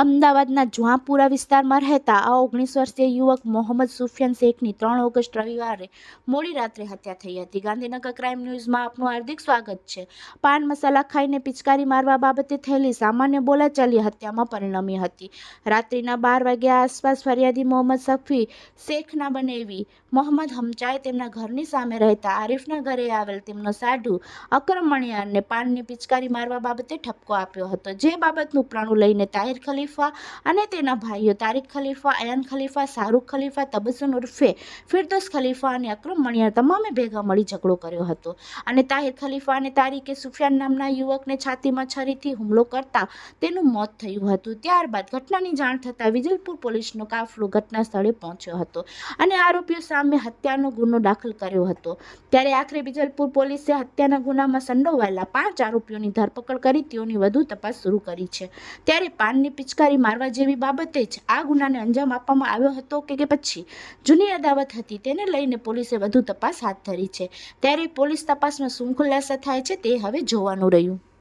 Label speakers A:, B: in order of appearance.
A: અમદાવાદના જ્વાંપુરા વિસ્તારમાં રહેતા આ ઓગણીસ વર્ષીય યુવક મોહમ્મદ સુફિયાન શેખની ત્રણ ઓગસ્ટ રવિવારે મોડી રાત્રે હત્યા થઈ હતી. ગાંધીનગર ક્રાઇમ ન્યૂઝમાં આપનું હાર્દિક સ્વાગત છે. પાન મસાલા ખાઈને પિચકારી મારવા બાબતે થયેલી સામાન્ય બોલાચાલી હત્યામાં પરિણમી હતી. રાત્રિના બાર વાગ્યા આસપાસ ફરિયાદી મોહમ્મદ સફી શેખના બનેવી મોહમ્મદ હમચાએ તેમના ઘરની સામે રહેતા આરિફના ઘરે આવેલ તેમનો સાઢુ અકરમણિયારને પાનની પિચકારી મારવા બાબતે ઠપકો આપ્યો હતો. જે બાબતનું પ્રાણું લઈને તાહિર ખલીફા અને તેના ભાઈઓ તારિક ખલીફા અયાન ખલીફા શાહરૂખ ખલીફા, તબસુન ઉર્ફે ફિરદોસ ખલીફા અને અક્રમ મણિયા તમામે ભેગા મળી ઝઘડો કર્યો હતો. અને તાહિર ખલીફા અને તારિકે સુફિયાન નામના યુવકને છાતીમાં છરીથી હુમલો કરતા તેનું મોત થયું હતું. ત્યારબાદ ઘટનાની જાણ થતાં વિજલપુર પોલીસનો કાફલો ઘટના સ્થળે પહોંચ્યો હતો અને આરોપીઓ સામે હત્યાનો ગુનો દાખલ કર્યો હતો. ત્યારે આખરે વિજલપુર પોલીસે હત્યાના ગુનામાં સંડોવાયેલા પાંચ આરોપીઓની ધરપકડ કરી તેઓની વધુ તપાસ શરૂ કરી છે. ત્યારે પાનની પિચકારી મારવા જેવી બાબતે જ આ ગુનાને અંજામ આપવામાં આવ્યો હતો કે કે પછી? જૂની અદાવત હતી, તેને લઈને પોલીસે વધુ તપાસ હાથ ધરી છે. ત્યારે પોલીસ તપાસમાં શું ખુલાસા થાય છે, તે હવે જોવાનું રહ્યું.